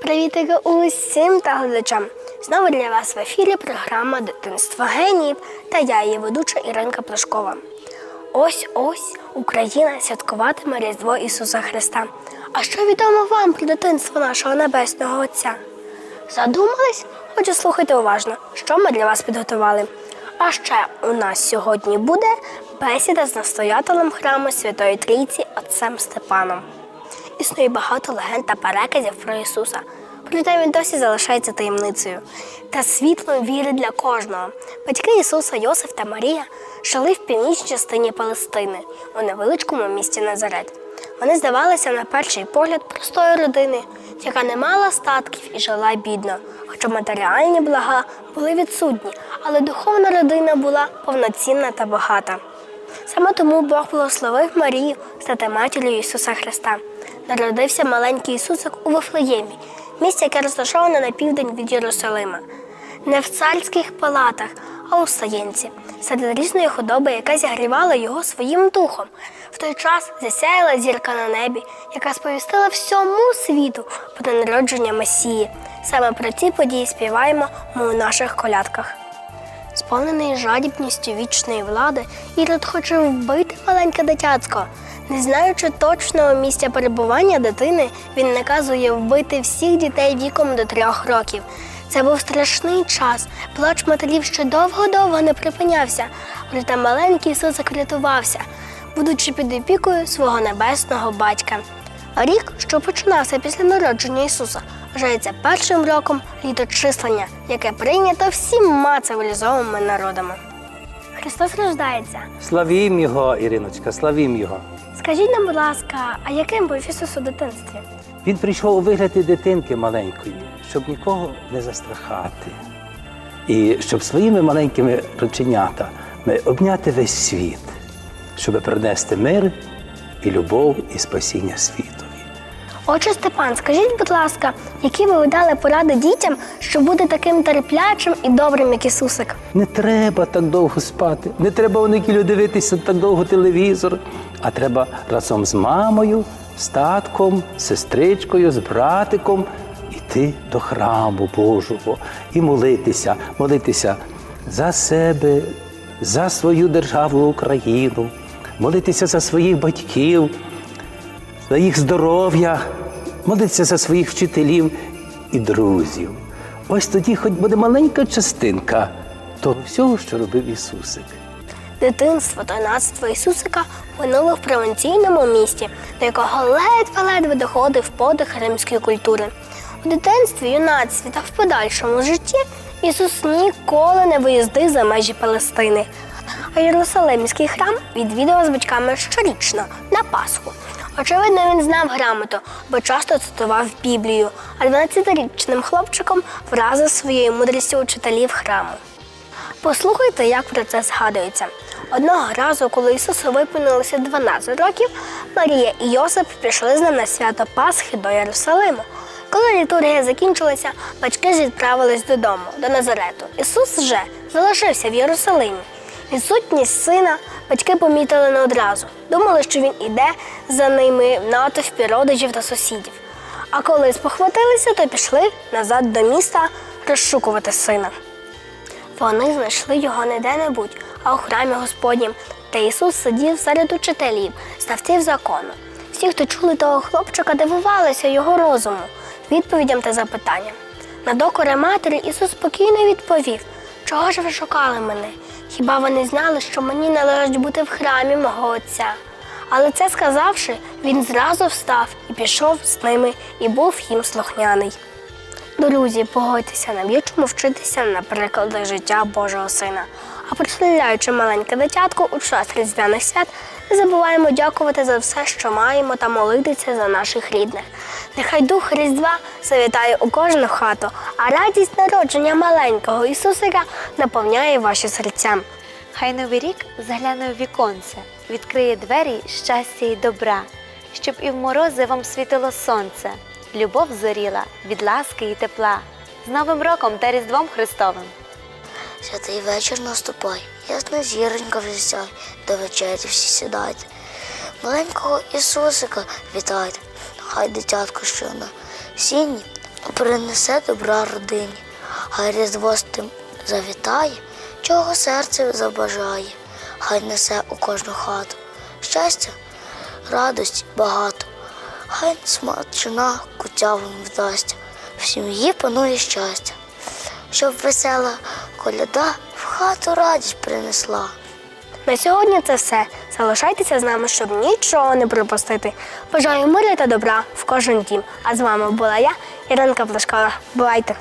Привітики усім та глядачам! Знову для вас в ефірі програма Дитинство геніїв та я, її ведуча Іринка Плашкова. Ось ось Україна святкуватиме Різдво Ісуса Христа. А що відомо вам про дитинство нашого небесного Отця? Задумались? Отже, слухайте уважно, що ми для вас підготували. А ще у нас сьогодні буде бесіда з настоятелем храму Святої Трійці отцем Степаном. Існує багато легенд та переказів про Ісуса. Проте він досі залишається таємницею та світлом віри для кожного. Батьки Ісуса Йосиф та Марія жили в північній частині Палестини у невеличкому місті Назарет. Вони здавалися на перший погляд простою родини, яка не мала статків і жила бідно, хоча матеріальні блага були відсутні, але духовна родина була повноцінна та багата. Саме тому Бог благословив Марію стати матір'ю Ісуса Христа. Народився маленький Ісусик у Вифлеємі, місце, яке розташоване на південь від Єрусалима. Не в царських палатах, а у стаєнці, серед різної худоби, яка зігрівала його своїм духом. В той час засяяла зірка на небі, яка сповістила всьому світу про народження Месії. Саме про ці події співаємо ми у наших колядках. Сповнений жадібністю вічної влади, Ірод хоче вбити маленьке дитятко. Не знаючи точного місця перебування дитини, він наказує вбити всіх дітей віком до трьох років. Це був страшний час. Плач матерів ще довго-довго не припинявся, проте маленький Ісусик врятувався, будучи під опікою свого небесного батька. Рік, що починався після народження Ісуса, вважається першим роком літочислення, яке прийнято всіма цивілізованими народами. Христос рождається. Славім його, Іриночка, славім його. Скажіть нам, будь ласка, а яким був Ісус у дитинстві? Він прийшов у вигляді дитинки маленької, щоб нікого не застрахати. І щоб своїми маленькими рученятами обняти весь світ, щоб принести мир і любов і спасіння світові. Отче Степан, скажіть, будь ласка, які ви дали поради дітям, щоб бути таким терплячим і добрим, як Ісусик? Не треба так довго спати, не треба у неділю дивитися так довго телевізор, а треба разом з мамою, з татком, сестричкою, з братиком йти до храму Божого і молитися, молитися за себе, за свою державу Україну, молитися за своїх батьків, за їх здоров'я, молитися за своїх вчителів і друзів. Ось тоді хоч буде маленька частинка того всього, що робив Ісусик. Дитинство та юнацтво Ісусика минуло в провінційному місті, до якого ледве-ледве доходив подих римської культури. У дитинстві, юнацтві та в подальшому житті Ісус ніколи не виїздив за межі Палестини. А Єрусалимський храм відвідував з батьками щорічно на Пасху. Очевидно, він знав грамоту, бо часто цитував Біблію, а 12-річним хлопчиком вразив своєю мудрістю учителів храму. Послухайте, як про це згадується. Одного разу, коли Ісусу виповнилося 12 років, Марія і Йосип пішли з ним на свято Пасхи до Єрусалиму. Коли літургія закінчилася, батьки відправились додому, до Назарету. Ісус же залишився в Єрусалимі. Відсутність сина батьки помітили не одразу. Думали, що він іде за ними в натовпі родичів та сусідів. А коли спохватилися, то пішли назад до міста розшукувати сина. Вони знайшли його не де-небудь, а у храмі Господнім, та Ісус сидів серед учителів, знавців закону. Всі, хто чули того хлопчика, дивувалися його розуму, відповідям та запитанням. На докори матері Ісус спокійно відповів: Чого ж ви шукали мене? Хіба вони знали, що мені належить бути в храмі мого Отця? Але це сказавши, він зразу встав і пішов з ними, і був їм слухняний. Друзі, погодьтеся, нав'ючимо вчитися на прикладах життя Божого Сина. А прославляючи маленьке дитятко у час різдвяних свят, не забуваємо дякувати за все, що маємо, та молитися за наших рідних. Нехай дух Різдва завітає у кожну хату, а радість народження маленького Ісусика наповняє ваші серця. Хай новий рік загляне в віконце, відкриє двері щастя і добра, щоб і в морози вам світило сонце, любов зоріла від ласки і тепла. З Новим роком та Різдвом Христовим! Святий вечір наступай, ясна зіронька вже до вечері всі сідайте. Маленького Ісусика вітайте, хай дитятко що на сіні принесе добра родині, хай різдво з тим завітає, чого серце забажає, хай несе у кожну хату щастя, радості багато, хай смачна кутявим вдасться, в сім'ї панує щастя, щоб весела коляда в хату радість принесла. На сьогодні це все. Залишайтеся з нами, щоб нічого не пропустити. Бажаю миру та добра в кожен дім. А з вами була я, Іринка Плашкова. Бувайте!